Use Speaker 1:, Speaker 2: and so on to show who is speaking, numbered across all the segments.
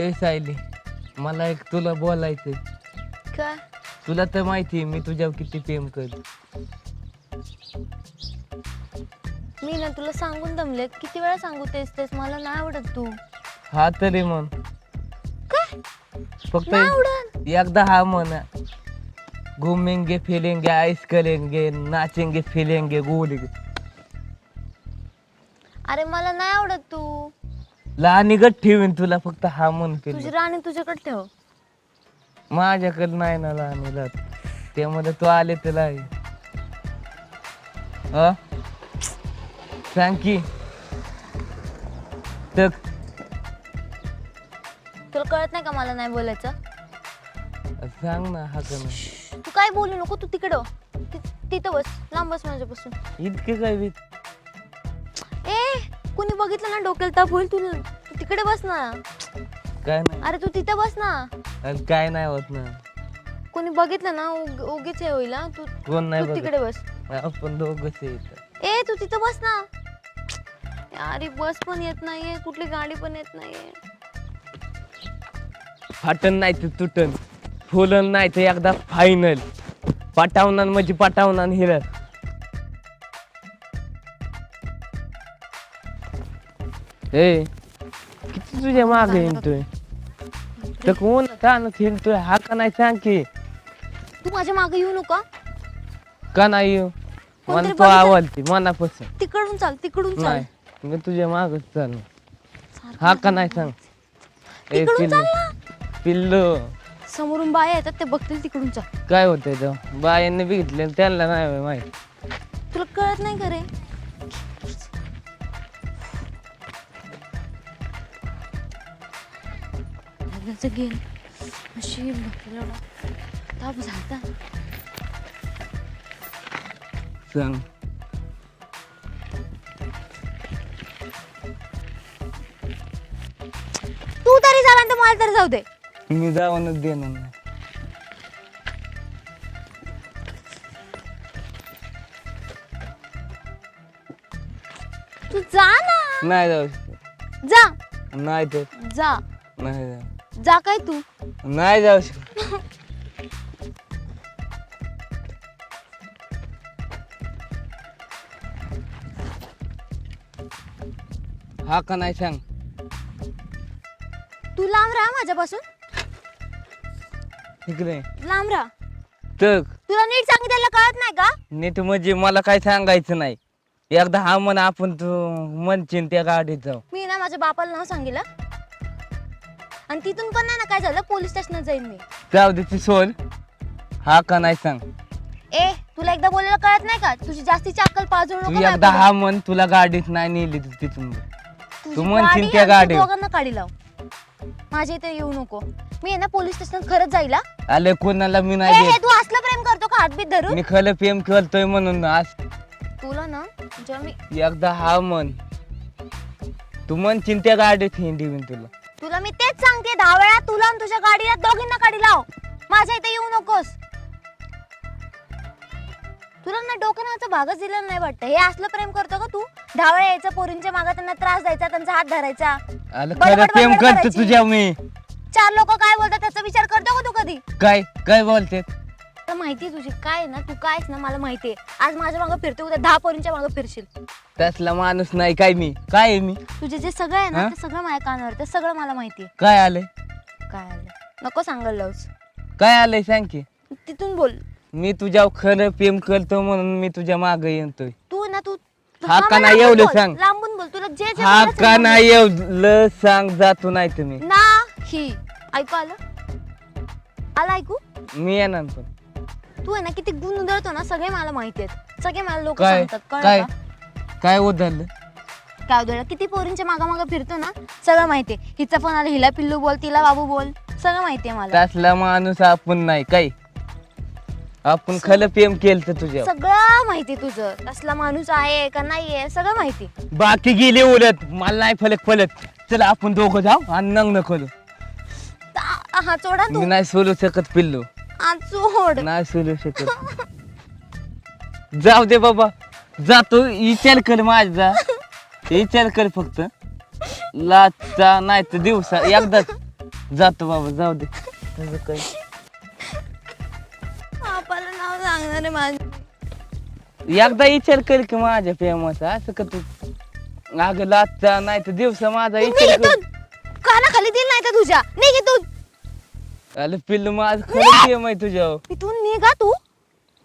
Speaker 1: ए सायली मला एक तुला बोलायचं
Speaker 2: काय
Speaker 1: तुला तर माहिती आहे मी तुझ्यावर किती प्रेम करतो
Speaker 2: मी ना तुला सांगून दमले. किती वेळा सांगू तेच तेच मला नाही आवडत तू.
Speaker 1: हा तरी म्हण.
Speaker 2: काय?
Speaker 1: फक्त
Speaker 2: नाही आवडत.
Speaker 1: एकदा हा म्हण. घूमेंगे फिरेंगे आइस करेंगे नाचेंगे फिरेंगे गोलेंगे
Speaker 2: अरे मला नाही आवडत तू.
Speaker 1: लहान गट ठेवीन तुला फक्त हा म्हण
Speaker 2: तुझी
Speaker 1: केली
Speaker 2: राणी तुझ्याकडे ठेव.
Speaker 1: माझ्याकडे नाही ना लहान त्यामध्ये तू आले तुला अ? सांग की तक
Speaker 2: तुला कळत नाही का मला नाही बोलायचं?
Speaker 1: सांग ना हा का नाही?
Speaker 2: तू काय बोलू नको तू तिकडं हो. ति- तिथं बस लांब बस माझ्यापासून.
Speaker 1: इतके काय बी
Speaker 2: कुणी बघितलं ना डोक्याला ताप होईल तुला तू तिकडे बस ना.
Speaker 1: काय नाही.
Speaker 2: अरे तू तिथं बस ना.
Speaker 1: काय नाही होत ना.
Speaker 2: कोणी बघितलं ना उग- उगीच हे होईल हा. तू
Speaker 1: कोण नाही
Speaker 2: तू
Speaker 1: बघत.
Speaker 2: तिकडे बस.
Speaker 1: आपण दोघच येत
Speaker 2: ए तू तिथं बस ना. अरे बस पण येत नाहीये कुठली गाडी पण येत नाहीये.
Speaker 1: फाटन नाही तर तुटन. फुलन नाही तर एकदा फायनल पाटावणार म्हणजे पाटावणार हिरत ए किती तुझ्या मागे हिंडतोय तर कोण ताणत हिंडतोय हा का नाही सांग की
Speaker 2: तू माझ्या मागे येऊ नका
Speaker 1: का नाही येऊ? मला तो? आवडते मनापासून
Speaker 2: तिकडून चाल तिकडून चाल
Speaker 1: नाही मी तुझ्या मागच चालू हा का नाही सांग ए
Speaker 2: तिकडून
Speaker 1: पिल्लू
Speaker 2: चाल ना
Speaker 1: पिल्लू
Speaker 2: समोरून बाया येतात ते बघतील तिकडून चाल
Speaker 1: काय होतंय तो बायांनी बघितले त्यांना नाही माहीत
Speaker 2: तुला कळत नाही खरे लग्नाचं गेल एवढा ताप झालता
Speaker 1: सांग
Speaker 2: तू तरी झाला तर मला तरी जाऊ दे.
Speaker 1: मी जाऊनच देणार नाही.
Speaker 2: तू जा ना.
Speaker 1: नाही जाऊ. शकत
Speaker 2: जा.
Speaker 1: नाही तर
Speaker 2: जा.
Speaker 1: नाही जाऊ
Speaker 2: जा काय तू?
Speaker 1: नाही जाऊ शकत. हा का नाही सांग?
Speaker 2: तू लांब राहा माझ्यापासून.
Speaker 1: इकडे.
Speaker 2: लांब राहा.
Speaker 1: तर
Speaker 2: तुला नीट सांगितलेलं कळत नाही का?
Speaker 1: नीट म्हणजे मला काय सांगायचं नाही. एकदा हा म्हण आपण तू म्हणशील त्या गाडीत जाऊ
Speaker 2: मी ना माझ्या बापाला नाव सांगितलं. आणि तिथून पण नाही ना काय झालं? पोलीस स्टेशनात जाईन मी.
Speaker 1: जाऊ दे ती सोड. हा का नाही सांग?
Speaker 2: ए तुला एकदा बोलायला कळत नाही का? तुझी जास्तीची अक्कल पाजू
Speaker 1: तू
Speaker 2: नको
Speaker 1: एकदा हा म्हण तुला गाडीत नाही नेली तू तिथून.
Speaker 2: तुझी
Speaker 1: तू म्हणशील
Speaker 2: गाडी
Speaker 1: त्या
Speaker 2: आणि तू
Speaker 1: गाडीवर.
Speaker 2: दोघांना काढी लाव. माझ्या इथे येऊ नको. मी आहे ना पोलीस स्टेशनात खरंच जाईल हा.
Speaker 1: आले कोणाला मी
Speaker 2: ए,
Speaker 1: नाही
Speaker 2: हे
Speaker 1: देत.
Speaker 2: तू असलं प्रेम करतो का? हातबीत धरून?
Speaker 1: मी खरं प्रेम करतोय म्हणून आज
Speaker 2: तुला ना जेव्हा मी
Speaker 1: एकदा हा म्हण. तू म्हणशील त्या गाडीत हिंडी मी तुला.
Speaker 2: तुला मी तेच सांगते दहा वेळा तुला आणि तुझ्या गाडीला दोघींना काढी लाव. माझ्या इथे येऊ नकोस. तुला ना डोक्याचा भागच दिलेला नाही वाटतं. हे असलं प्रेम करतो का तू? दहा वेळा यायचं पोरींच्या मागे त्यांना त्रास द्यायचा त्यांचा हात धरायचा.
Speaker 1: आलं
Speaker 2: बडबड
Speaker 1: खरं प्रेम
Speaker 2: बडबड
Speaker 1: करतो
Speaker 2: करायची.
Speaker 1: तुझ्या मी.
Speaker 2: चार लोक काय बोलतात त्याचा विचार करतो का तू कधी?
Speaker 1: काय? काय बोलते
Speaker 2: माहिती आहे तुझी? काय आहे ना? तू काय आहेस ना? मला माहिती आहे. आज माझ्या मागे फिरते उद्या दहा पोरींच्या मागे फिरशील.
Speaker 1: तसला माणूस नाही काय मी? काय आहे मी?
Speaker 2: तुझे जे सगळं आहे ना
Speaker 1: हा?
Speaker 2: ते सगळं माझ्या कानावर ते सगळं मला माहिती आहे.
Speaker 1: काय आलंय?
Speaker 2: काय आलं नको सांगायला लावूस.
Speaker 1: काय आलंय सांग की.
Speaker 2: तिथून बोल.
Speaker 1: मी तुझ्या खरं प्रेम करतो म्हणून मी तुझ्या मागे येतोय.
Speaker 2: तू ना तू
Speaker 1: हा का
Speaker 2: मला
Speaker 1: नाही
Speaker 2: लांबून
Speaker 1: एवढं
Speaker 2: बोल,
Speaker 1: सांग.
Speaker 2: लांबून बोल. तुला जे जे
Speaker 1: हा
Speaker 2: बोलायचं
Speaker 1: का
Speaker 2: लांबून
Speaker 1: नाही सांग जातो नाही तुम्ही.
Speaker 2: बोल. नाही ऐकू आलं? आलं ऐकू?
Speaker 1: मी येणार पण.
Speaker 2: तू आहे ना किती गुण उधळतो ना सगळे मला माहिती आहेत. सगळे मला लोक
Speaker 1: काय?
Speaker 2: सांगतात कळलं
Speaker 1: काय?
Speaker 2: का?
Speaker 1: काय
Speaker 2: काय उधळलं? किती पोरींच्या मागा मागा फिरतो ना सगळं माहिती आहे. हिचा फोन आला हिला पिल्लू बोल तिला बाबू बोल सगळं माहिती आहे मला.
Speaker 1: तसला माणूस आपण नाही काय? आपण खरं प्रेम केलं तर तुझ्या
Speaker 2: सगळं माहिती आहे तुझं. कसला माणूस आहे का नाही आहे सगळं माहिती
Speaker 1: बाकी गेले उलट. मला नाही फलक फलक चला आपण दोघं जाऊ आणि नग्न करू.
Speaker 2: ता- हा चोडा तू.
Speaker 1: मी नाही सोलू शकत पिल्लू. नाही सोलू शकत. जाऊ दे बाबा. जातो. विचार कर माझा. विचार कर फक्त. लाचा नाही तर दिवसा एकदाच. जातो बाबा जाऊ दे. तुझं काय?
Speaker 2: नाव सांगणार आहे माझं.
Speaker 1: एकदा विचार कर की माझ्या प्रेमाचा. असं का तू? अगं लाजचा नाही तर दिवसा माझा विचार कर.
Speaker 2: कानाखाली दिल नाही का तुझ्या. निघ इथून.
Speaker 1: अरे पिल्लू माझं खरं प्रेम आहे तुझ्यावर.
Speaker 2: इथून निघ तू.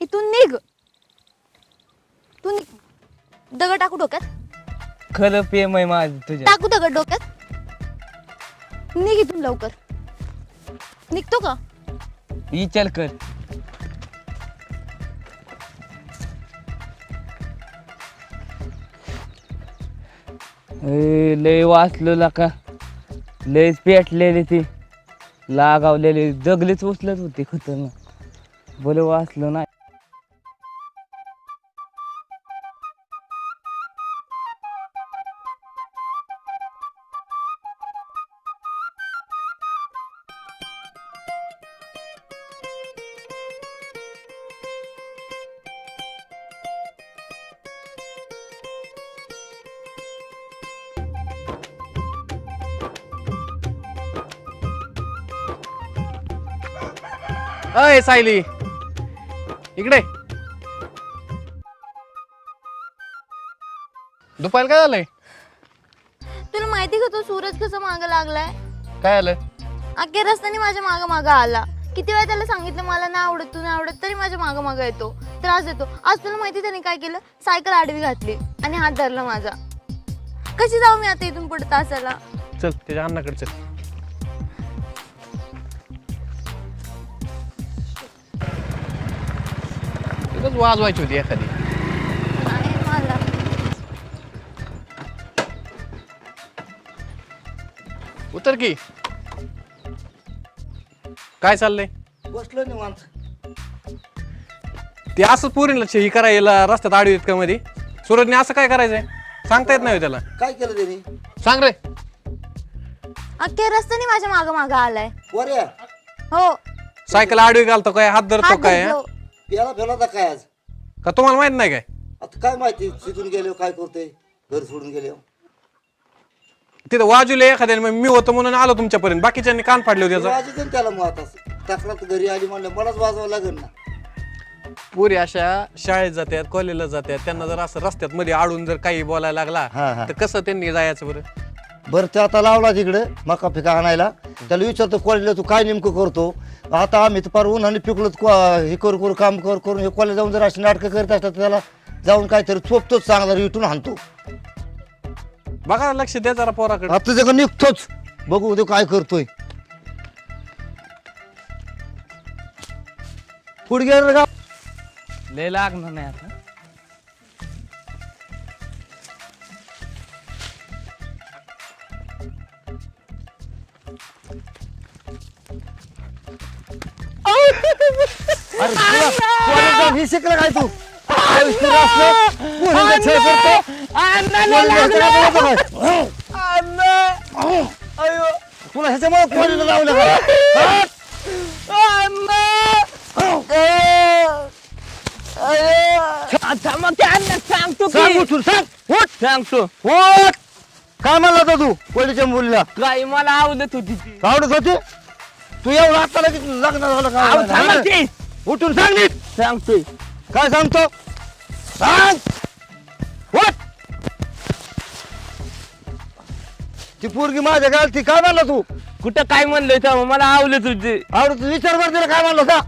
Speaker 2: इथून निघ. तू निघ. दगड टाकू डोक्यात.
Speaker 1: खरं प्रेम आहे माझं तुझ्या.
Speaker 2: टाकू दगड डोक्यात. निघ इथून लवकर. निघतो का?
Speaker 1: विचार कर. ए, लय वाचलो का लयच पेटलेली ती. लागावलेले दगलेच उचलत होते खतरनाक. बोल वाचलो नाही.
Speaker 3: अय सायली. इकडे. दुपायला काय झालंय?
Speaker 2: तुला माहिती का तो सूरज कसं मागं लागलाय?
Speaker 3: काय आलं?
Speaker 2: अख्ख्या रस्त्याने माझ्या मागं मागं आला. किती वेळा त्याला सांगितलं मला नाही आवडत तू नाही आवडत तरी माझ्या मागं मागं येतो. त्रास देतो. आज तुला माहिती त्याने काय केलं? सायकल आडवी घातली आणि हात धरला माझा. कशी जाऊ मी आता इथून पुढे तासाला?
Speaker 3: चल त्याच्या अन्नाकडे चल. तिथंच वाजवायची होती एखादी.
Speaker 2: नाही मला
Speaker 3: उतर की. काय चाललंय?
Speaker 4: बसलो निवांत.
Speaker 3: ते असं पुरीला ही करायला रस्त्यात आडवी आहेत का मध्ये? सूरजने असं काय करायचंय? सांगता येत नाही हो त्याला.
Speaker 4: काय केलं त्यांनी?
Speaker 3: सांग रे.
Speaker 2: अख्ख्या रस्त्याने माझ्या मागं मागं आलाय. हो.
Speaker 3: सायकल आडवी घालतो काय? हात धरतो
Speaker 2: हात
Speaker 3: काय?
Speaker 2: धरलो.
Speaker 4: प्याला फेला होता काय आज?
Speaker 3: का तुम्हाला माहीत नाही काय?
Speaker 4: आता काय माहिती तिथून गेलो काय करतोय घर सोडून गेलो.
Speaker 3: तिथं वाजूले एखाद्याने मग मी होतो म्हणून आलो तुमच्यापर्यंत. बाकीच्यांनी कान फाडले होते त्याचा
Speaker 4: त्याला मग आता. तक्रार घरी आली म्हणलं मलाच वाजवावं लागेल ना.
Speaker 3: पुरी अशा शाळेत जातात कॉलेजला जातात त्यांना जर असं रस्त्यात मध्ये आडून जर काही बोलायला
Speaker 4: हा,
Speaker 3: लागला
Speaker 4: हा.
Speaker 3: तर कसं त्यांनी जायचं बरं?
Speaker 4: बरं ते आता लावला तिकडे मका पिका आणायला. त्याला विचारतो कॉलेजला तू काय नेमकं करतो? आता आम्ही तर फार उन्हाने पिकलो हे करू करू काम करू करून हे कॉलेज जाऊन जर अशी नाटकं करत असतात तर त्याला जाऊन काहीतरी चोपतोच चांगला इटून हाणतो
Speaker 3: बघा लक्ष द्या जरा पोराकडे.
Speaker 4: आता तुझ्याकडे निघतोच. बघू तो काय करतोय. पुढे गेलं का?
Speaker 1: लय लागणार नाही आता.
Speaker 4: अरे तुला हे शिकलं काय तू? आयुष्य असलं, पोरींचा छळ करतो. कॉलेजला छळ करतो काय? तुला ह्याच्यामुळे कॉलेजला लावलं का?
Speaker 1: थांबा की अण्णा! सांगतो
Speaker 4: सांग
Speaker 1: की
Speaker 4: उठून सांग! उठ!
Speaker 1: सांगतो.
Speaker 4: उठ! काय म्हणला होता तू कॉलेजच्या मुलीला
Speaker 1: काय मला आवडत होती ती.
Speaker 4: आवडत होती? तू एवढं आता लगेच लग्न झालं
Speaker 1: अहो, थांबा
Speaker 4: का
Speaker 1: की.
Speaker 4: उठून सांग नीट.
Speaker 1: सांगतोय.
Speaker 4: काय सांगतो? सांग. उठ. ती पोरगी माझ्या घालती काय म्हणला तू?
Speaker 1: कुठं काय म्हणलंय तेव्हा? मला आवडत होती
Speaker 4: आवडत विचार कर तिला काय म्हणलं होता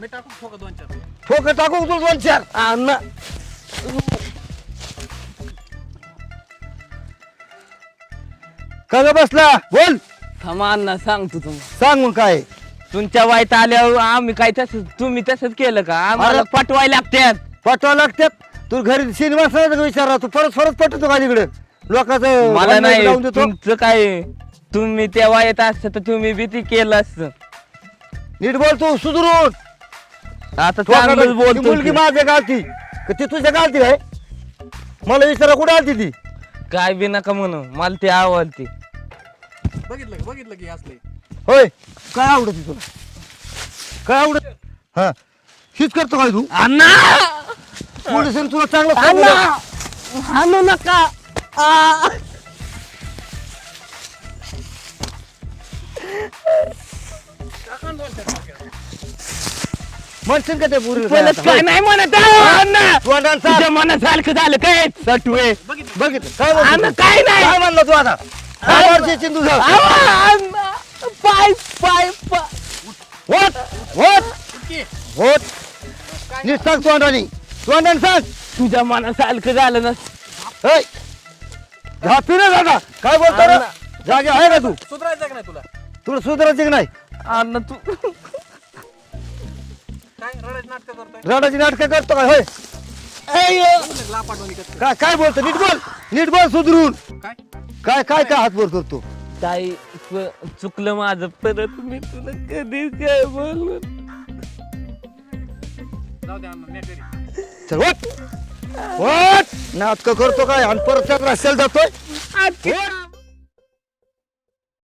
Speaker 3: मी टाकून ठोका दोन चार?
Speaker 4: ठोकं टाकू तुला दोन चार?
Speaker 1: अण्णा
Speaker 4: का ग बसला? बोल.
Speaker 1: थांबा अण्णा सांगतो तुम्ही
Speaker 4: सांग मग काय?
Speaker 1: तुमच्या वाईट आल्यावर आम्ही काय तसंच तुम्ही तसंच केलं का? आम्हाला
Speaker 4: अरे-
Speaker 1: पटवाय लागतात
Speaker 4: पटवा लागतात तू घरी सिनेमा विचारा तू परत परत पटतो का तिकडे? लोकांचं
Speaker 1: मला नाही
Speaker 4: लावून देतो.
Speaker 1: तुमचं काय? तुम्ही त्या वाईट असतं तर तुम्ही भीती केलं असतं.
Speaker 4: नीट बोल तू सुधरून.
Speaker 1: आता.
Speaker 4: ती
Speaker 1: बोलतो
Speaker 4: मुलगी
Speaker 1: की.
Speaker 4: माझ्या गालती. का ती तुझ्या गालती आहे मला विचारा कुठे आलती ती?
Speaker 1: काय बी नका म्हणू मला ती आवडते.
Speaker 3: बघितलं का? बघितलं की असले.
Speaker 4: होय. काय आवडत तुला? काय आवडत हा. हीच करतो काय तू?
Speaker 1: अण्णा!
Speaker 4: पोलिसांनी तुला चांगलं
Speaker 1: अण्णा!
Speaker 4: सांगितलं.
Speaker 1: हाणू नका. आ.
Speaker 4: म्हणशील का ते
Speaker 1: काय नाही म्हणत आहे, अण्णा.
Speaker 4: तोंडाला साप.
Speaker 1: तुझ्या मनासारखं झालं काय? सटवे
Speaker 4: बघितलं. काय?
Speaker 1: काय नाही.
Speaker 4: काय म्हणलं तू आता? काय वर्षाची तुझं.
Speaker 1: पाय पाय
Speaker 4: होत होत सांग तोंडानी. तोंडाने सांग.
Speaker 1: तुझ्या मनासारखं झालं ना.
Speaker 4: ऐ झापी ना दादा काय बोलतो रे? जागे आहे का तू?
Speaker 3: सुधरायचं का नाही तुला?
Speaker 4: तुला सुधारायचं की नाही?
Speaker 1: अण्णा तू
Speaker 3: काय रडायची नाटक करतोय?
Speaker 4: रडाची नाटकं करतो काय होय.
Speaker 3: लापाटवाणी करतोय
Speaker 4: काय काय बोलतो? नीट बोल. नीट बोल सुधरून.
Speaker 3: काय
Speaker 4: काय काय? काय हात बोल करतो?
Speaker 1: ताई प- चुकलं माझं. परत मी तुला कधीच काय
Speaker 4: चल वट वट नाटकं करतो काय? आणि परत त्यात रस्त्याला जातोय?